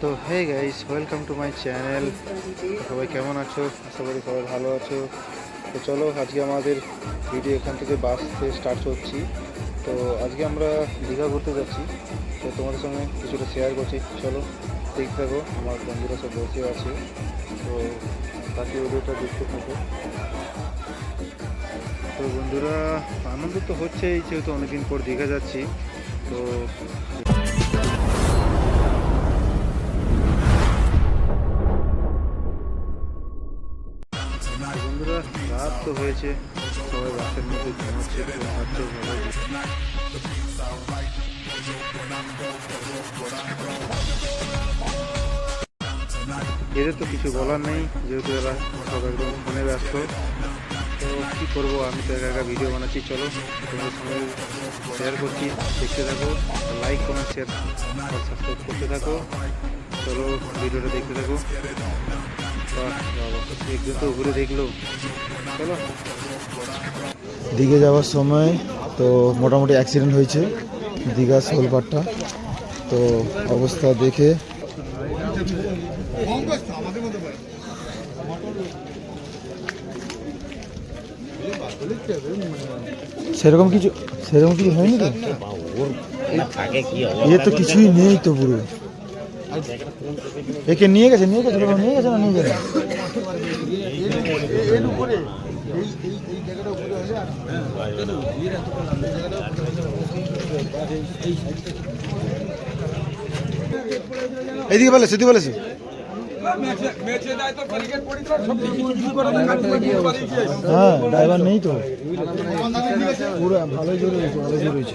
তো hey guys welcome to my channel সবাই কেমন আছো? আশা করি সবাই ভালো আছো। তো চলো, আজকে আমাদের ভিডিও এখান থেকে বাস থেকে স্টার্ট করছি। তো আজকে আমরা দীঘা ঘুরতে যাচ্ছি। তো তোমাদের সঙ্গে কিছুটা শেয়ার করছি। চলো, দেখতে থাকো, আমার বন্ধুরা সব বসে আছে। তো বাকি ভিডিওটা দেখতে থাকো। তো বন্ধুরা, আনন্দ তো হচ্ছেই, যেহেতু অনেকদিন পর দীঘা যাচ্ছি। তো হয়েছে। সবাই বাসের মধ্যে ঘুমাচ্ছে এদের তো কিছু বলার নেই, যেহেতু এরা সব একদম ফোনে ব্যস্ত। তো কী করব, আমি তো একা ভিডিও বানাচ্ছি, চলো তোমাদের সঙ্গে শেয়ার করছি, দেখতে থাকো লাইক কমেন্ট শেয়ার সাবস্ক্রাইব করতে থাকো। চলো ভিডিওটা দেখতে থাকো। একজন তো ঘুরে দেখল। দিঘে যাওয়ার সময় তো মোটামুটি অ্যাক্সিডেন্ট হয়েছে। দীঘা সোলপাটটা। তো অবস্থা দেখে সেরকম কিছু সেরকম কিছু হয়নি তো? এ তো কিছুই নেই তো পুরো। একে নিয়ে গেছে নিয়ে গেছে নিয়ে গেছে না নিয়ে গেছে? এইদিকে বলেছে, এদিকে বলেছে। হ্যাঁ ড্রাইভার নেই তো। পুরো ভালোই জোরে হয়েছে ভালোই জোরে হয়েছে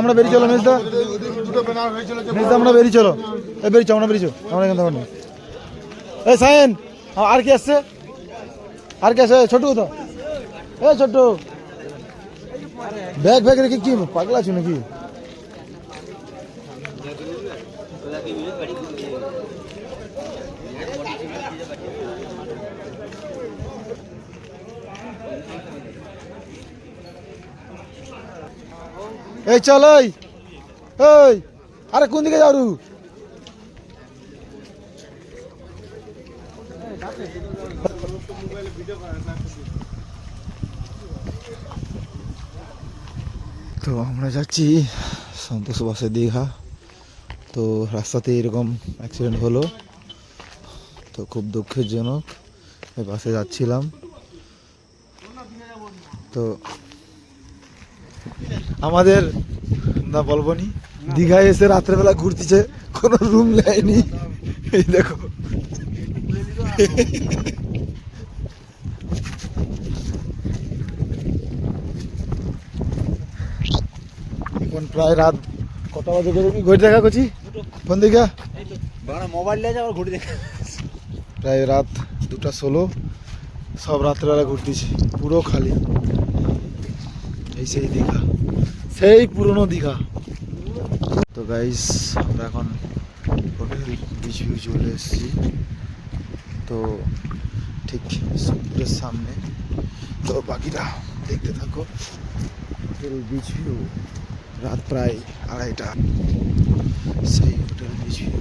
আমরা বেরিয়ে চলো মেজদা মেজদা আমরা বেরিয়ে চলো। এই বেরিয়ে চলো, আমরা বেরিয়ে চলো। আমরা এখান থেকে নেই। এই সাইন আর কি আসছে? আর কি আছে ছোটু তো এ ছোট্টু। ব্যাগ ব্যাগ রেখে কি পাগলা আছো নাকি? এই, চল, এই। এই, আরে কোন দিকে যাও তো আমরা যাচ্ছি সন্তোষ বাসে দীঘা। তো রাস্তাতে এরকম অ্যাক্সিডেন্ট হলো। তো খুব দুঃখজনক। এই বাসে যাচ্ছিলাম। তো আমাদের না বলব নি দীঘায় এসে রাত্রেবেলা ঘুরতেছে কোনো রুম নেয়নি। এই দেখো। এখন প্রায় রাত কটা বাজে করে ঘড়ি দেখা করছি? কোন দিকে মোবাইল নিয়ে যাওয়ার ঘুরে দেখে প্রায় রাত দুটা ষোলো সব রাত্রেবেলা ঘুরতেছি পুরো খালি। এই সেই দীঘা। সেই পুরনো দীঘা। তো গাইস আমরা এখন হোটেল বিচ ভিউ চলে এসেছি। তো ঠিক সমুদ্রের সামনে। তো বাকিটা দেখতে থাকো। হোটেল বিচ ভিউ রাত প্রায় আড়াইটা। সেই হোটেল বিচ ভিউ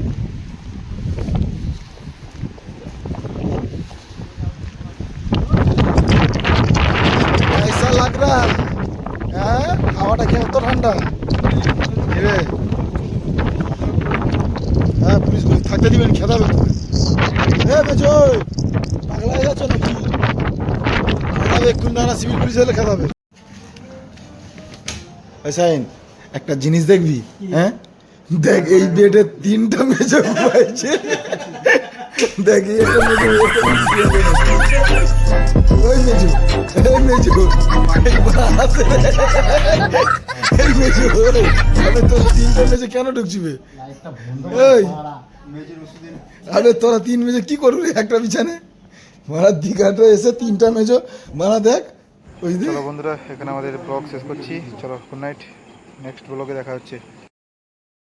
লাগ রা এত ঠান্ডা। রে। খেতে দিবেন খেদাবে তোকে এ মেজো পাগলা হয়ে যাচ্ছ নাকি? খেদাবে একটু না না সিভিল পুলিশ হলে খেদাবে সাইন একটা জিনিস দেখবি হ্যাঁ? দেখ এই বেডে তিনটা মেজো ঘুমাইছে দেখ এই একটা মেজো ওই মেজো এই মেজো। এই বাসে। কেন ঢুকছিবে এই, আরে তোরা তিন মেজে কি করবি একটা বিছানে? মারা দীঘাটা এসে তিনটা মেজো মারা দেখ, ওই চলো বন্ধুরা, এখানে আমাদের ব্লগ শেষ করছি। চলো গুড নাইট নেক্সট ব্লগে দেখা হচ্ছে।